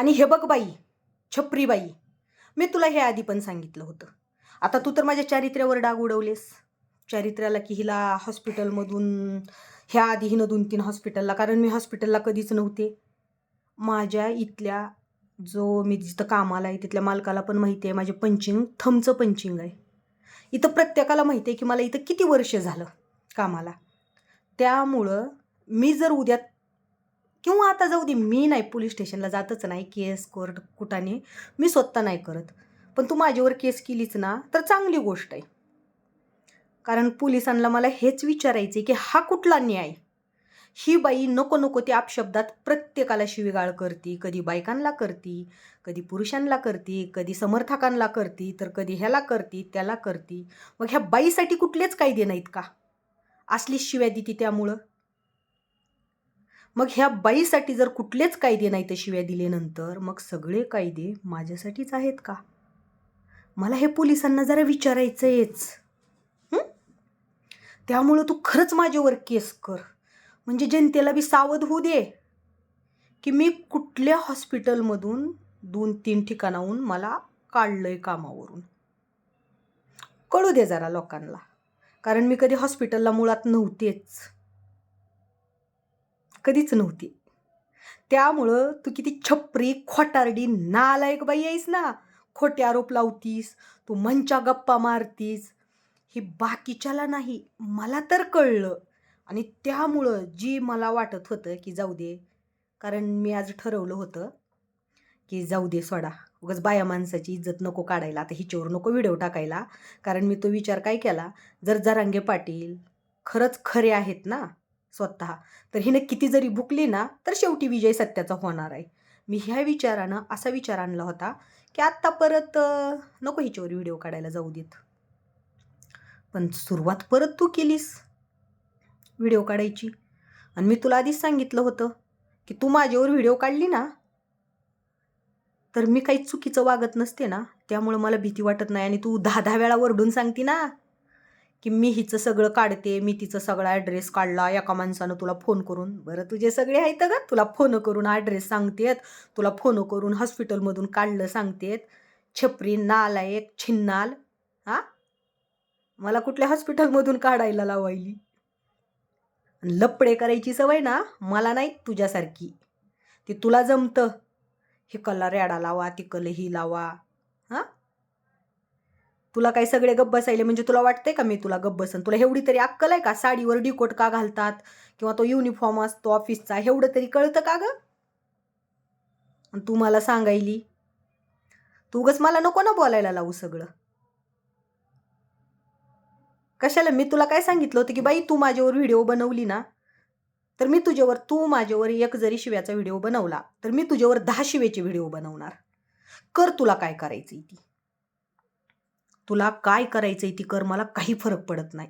आणि हे बघ बाई छपरी बाई मी तुला हे आधी पण सांगितलं होतं. आता तू तर माझ्या चारित्र्यावर डाग उडवलेस. चारित्र्याला की हिला हॉस्पिटलमधून ह्या आधी हिनं दोन तीन हॉस्पिटलला कारण मी हॉस्पिटलला कधीच नव्हते. माझ्या इथल्या जो मी जिथं कामाला आहे तिथल्या मालकाला पण माहिती आहे माझे पंचिंग थमचं पंचिंग आहे. इथं प्रत्येकाला माहिती आहे की मला इथं किती वर्ष झालं कामाला. त्यामुळं मी जर उद्या किंवा आता जाऊ दे मी नाही पोलीस स्टेशनला जातच नाही केस कोर्ट कुठाने. मी स्वतः नाही करत. पण तू माझ्यावर केस केलीच ना तर चांगली गोष्ट आहे. कारण पोलिसांना मला हेच विचारायचं आहे की हा कुठला न्याय? ही बाई नको नको त्या अपशब्दात प्रत्येकाला शिवीगाळ करती. कधी बायकांना करती कधी पुरुषांना करती कधी समर्थकांना करती तर कधी ह्याला करती त्याला करती. मग ह्या बाईसाठी कुठलेच कायदे नाहीत का? असली शिव्या देती त्यामुळं. मग ह्या बाईसाठी जर कुठलेच कायदे नाही तर शिव्या दिल्यानंतर मग सगळे कायदे माझ्यासाठीच आहेत का? मला हे पोलिसांना जरा विचारायचं आहेच त्यामुळं तू खरंच माझ्यावर केस कर. म्हणजे जनतेला बी सावध होऊ दे. की मी कुठल्या हॉस्पिटलमधून दोन तीन ठिकाणाहून मला काढलं आहे कामावरून. कळू दे जरा लोकांना. कारण मी कधी हॉस्पिटलला मुळात नव्हतेच. कधीच नव्हती. त्यामुळं तू किती छपरी खोटारडी नालायक बाई आहेस ना. खोटे आरोप लावतीस तू मंचा गप्पा मारतीस. हे बाकीच्याला नाही मला तर कळलं. आणि त्यामुळं जी मला वाटत होतं की जाऊ दे कारण मी आज ठरवलं होतं की जाऊ दे सोडा. उगाच बाया माणसाची इज्जत नको काढायला आता हिच्यावर नको व्हिडिओ टाकायला. कारण मी तो विचार काय केला? जर जरांगे पाटील खरंच खरे आहेत ना स्वतः. तर हिनं किती जरी भुकली ना तर शेवटी विजय सत्याचा होणार आहे. मी ह्या विचारानं असा विचार आणला होता की आत्ता परत नको हिच्यावर व्हिडिओ काढायला जाऊ देत. पण सुरुवात परत तू केलीस व्हिडिओ काढायची. आणि मी तुला आधीच सांगितलं होतं की तू माझ्यावर व्हिडिओ काढली ना तर मी काही चुकीचं वागत नसते ना त्यामुळं मला भीती वाटत नाही. आणि तू दहा दहा वेळा वरडून सांगते ना की मी हिचं सगळं काढते मी तिचं सगळा ॲड्रेस काढला एका माणसानं तुला फोन करून. बरं तुझे सगळे आहेत का तुला फोन करून ॲड्रेस सांगतेत. तुला फोन करून हॉस्पिटलमधून काढलं सांगतेत. छपरी नालायक छिन्नाल. हां? मला कुठल्या हॉस्पिटलमधून काढायला लावायली? आणि लपडे करायची सवय ना मला नाही तुझ्यासारखी. ती तुला जमतं. हे कला रॅडा लावा तिकल ही लावा. तुला काही सगळे गप्प बसायले म्हणजे तुला वाटतंय का मी तुला गप्प बसन? तुला एवढी तरी अक्कल आहे का? साडीवर डिकोट का घालतात? किंवा तो युनिफॉर्म असतो ऑफिसचा एवढं तरी कळतं का ग? तू मला सांगायली. तू उगच मला नको ना बोलायला लावू सगळं. कशाला? मी तुला काय सांगितलं होतं की बाई तू माझ्यावर व्हिडिओ बनवली ना तर मी तुझ्यावर तू माझ्यावर एक जरी शिव्याचा व्हिडिओ बनवला तर मी तुझ्यावर दहा शिवेचे व्हिडिओ बनवणार. कर तुला काय करायचं ती. तुला काय करायचंय ती कर मला काही फरक पडत नाही.